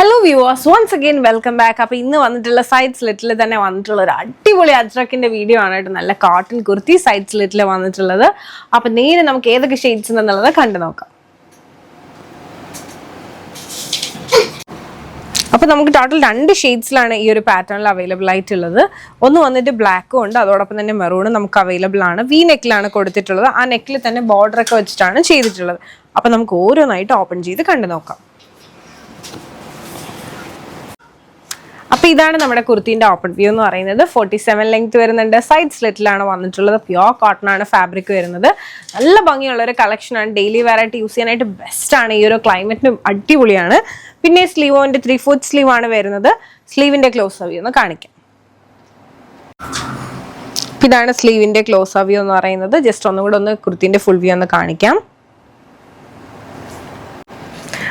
Hello viewers once again welcome back അപ്പോൾ ഇന്ന് വന്നിട്ടുള്ള സൈഡ് സ്ലിറ്റിൽ തന്നെ വന്നിട്ടുള്ള ഒരു അടിപൊളി അജ്രക്കിന്റെ വീഡിയോ ആണ് കേട്ടോ. നല്ല കോട്ടൺ കുർത്തി സൈഡ് സ്ലിറ്റിൽ വന്നിട്ടുള്ളത്. അപ്പോൾ നേരെ നമുക്ക് ഏതൊക്കെ ഷെയ്ഡ്സ് ഉണ്ടെന്നുള്ളത് കണ്ടു നോക്കാം. അപ്പോൾ നമുക്ക് ടോട്ടൽ രണ്ട് ഷെയ്ഡ്സിലാണ് ഈ ഒരു പാറ്റേണിൽ അവൈലബിൾ ആയിട്ടുള്ളത്. ഒന്ന് വന്നിട്ട് ബ്ലാക്കും ഉണ്ട്. അതോടൊപ്പം തന്നെ മെറൂണും നമുക്ക് അവൈലബിൾ ആണ്. വി നെക്കിലാണ് കൊടുത്തിട്ടുള്ളത്. ആ നെക്കിൽ തന്നെ ബോർഡർ ഒക്കെ വെച്ചിട്ടാണ് ചെയ്തിട്ടുള്ളത്. അപ്പോൾ നമുക്ക് ഓരോന്നായിട്ട് ഓപ്പൺ ചെയ്ത് കണ്ടു നോക്കാം. അപ്പൊ ഇതാണ് നമ്മുടെ കുർത്തിന്റെ ഓപ്പൺ വ്യൂ എന്ന് പറയുന്നത്. ഫോർട്ടി സെവൻ ലെങ്ത് വരുന്നുണ്ട്. സൈഡ് സ്ലിറ്റിലാണ് വന്നിട്ടുള്ളത്. പ്യോർ കോട്ടൺ ആണ് ഫാബ്രിക് വരുന്നത്. നല്ല ഭംഗിയുള്ള ഒരു കളക്ഷൻ ആണ്. ഡെയിലി വെറൈറ്റി യൂസ് ചെയ്യാനായിട്ട് ബെസ്റ്റ് ആണ്. ഈ ഒരു ക്ലൈമറ്റിനും അടിപൊളിയാണ്. പിന്നെ സ്ലീവോന്റെ ത്രീ ഫോർത്ത് സ്ലീവ് ആണ് വരുന്നത്. സ്ലീവിന്റെ ക്ലോസ് വ്യൂ ഒന്ന് കാണിക്കാം. ഇതാണ് സ്ലീവിന്റെ ക്ലോസ് വ്യൂ എന്ന് പറയുന്നത്. ജസ്റ്റ് ഒന്നും കൂടെ ഒന്ന് കുർത്തിന്റെ ഫുൾ വ്യൂ ഒന്ന് കാണിക്കാം.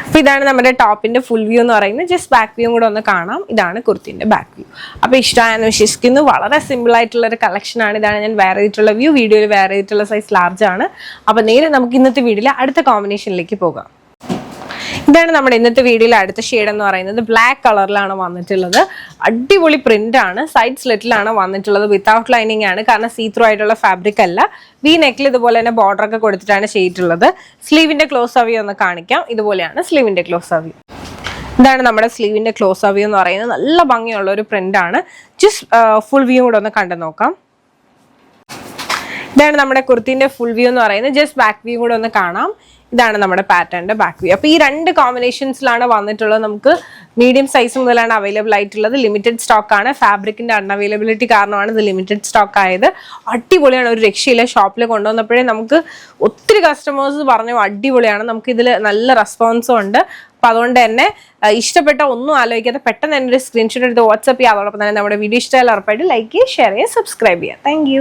അപ്പൊ ഇതാണ് നമ്മുടെ ടോപ്പിന്റെ ഫുൾ വ്യൂ എന്ന് പറയുന്നത്. ജസ്റ്റ് ബാക്ക് വ്യൂ കൂടെ ഒന്ന് കാണാം. ഇതാണ് കുർത്തിന്റെ ബാക്ക് വ്യൂ അപ്പോൾ ഇഷ്ടമായെന്ന് വിശ്വസിക്കുന്നു. വളരെ സിമ്പിൾ ആയിട്ടുള്ള ഒരു കളക്ഷൻ ആണ്. ഇതാണ് ഞാൻ വേറെ ചെയ്തിട്ടുള്ള വ്യൂ. വീഡിയോയിൽ വേറെ ചെയ്തിട്ടുള്ള സൈസ് ലാർജ് ആണ്. അപ്പൊ നേരെ നമുക്ക് ഇന്നത്തെ വീഡിയോയിൽ അടുത്ത കോമ്പിനേഷനിലേക്ക് പോകാം. ഇതാണ് നമ്മുടെ ഇന്നത്തെ വീഡിയോയിൽ അടുത്ത ഷെയ്ഡ് എന്ന് പറയുന്നത്. ബ്ലാക്ക് കളറിലാണ് വന്നിട്ടുള്ളത്. അടിപൊളി പ്രിന്റ് ആണ്. സൈഡ് സ്ലെറ്റിലാണ് വന്നിട്ടുള്ളത് വിത്തൗട്ട് ലൈനിങ് ആണ്. കാരണം സീ ത്രൂ ആയിട്ടുള്ള ഫാബ്രിക് അല്ല. വി നെക്കിൽ ഇതുപോലെ തന്നെ ബോർഡർ ഒക്കെ കൊടുത്തിട്ടാണ് ചെയ്തിട്ടുള്ളത് സ്ലീവിന്റെ ക്ലോസ് അവ്യൂ ഒന്ന് കാണിക്കാം. ഇതുപോലെയാണ് സ്ലീവിന്റെ ക്ലോസ് അവ്യൂ ഇതാണ് നമ്മുടെ സ്ലീവിന്റെ ക്ലോസ് അവ്യൂ എന്ന് പറയുന്നത്. നല്ല ഭംഗിയുള്ള ഒരു പ്രിന്റ് ആണ്. ജസ്റ്റ് ഫുൾ വ്യൂ കൂടെ ഒന്ന് കണ്ടു നോക്കാം. ഇതാണ് നമ്മുടെ കുർത്തിന്റെ ഫുൾ വ്യൂ എന്ന് പറയുന്നത്. ജസ്റ്റ് ബാക്ക് വ്യൂ കൂടെ ഒന്ന് കാണാം. ഇതാണ് നമ്മുടെ പാറ്റേണിന്റെ ബാക്ക് വ്യൂ അപ്പൊ ഈ രണ്ട് കോമ്പിനേഷൻസിലാണ് വന്നിട്ടുള്ളത് നമുക്ക് മീഡിയം സൈസ് മുതലാണ് അവൈലബിൾ ആയിട്ടുള്ളത്. ലിമിറ്റഡ് സ്റ്റോക്ക് ആണ്. ഫാബ്രിക്കിന്റെ അൺഅവൈലബിലിറ്റി കാരണമാണ് ഇത് ലിമിറ്റഡ് സ്റ്റോക്ക് ആയത്. അടിപൊളിയാണ്. ഒരു രക്ഷയില്ല. ഷോപ്പിൽ കൊണ്ടുവന്നപ്പോഴേ നമുക്ക് ഒത്തിരി കസ്റ്റമേഴ്സ് പറഞ്ഞു അടിപൊളിയാണ്. നമുക്ക് ഇതിൽ നല്ല റെസ്പോൺസും ഉണ്ട്. അപ്പൊ അതുകൊണ്ട് തന്നെ ഇഷ്ടപ്പെട്ട ഒന്നും ആലോചിക്കാതെ പെട്ടെന്ന് തന്നെ ഒരു സ്ക്രീൻഷോട്ട് എടുത്ത് വാട്സ്ആപ്പ് ചെയ്യാം. അതോടൊപ്പം തന്നെ നമ്മുടെ വീഡിയോ ഇഷ്ടമായാലും ഉറപ്പായിട്ട് ലൈക്ക് ചെയ്യുക ഷെയർ ചെയ്യുക സബ്സ്ക്രൈബ് ചെയ്യുക. താങ്ക്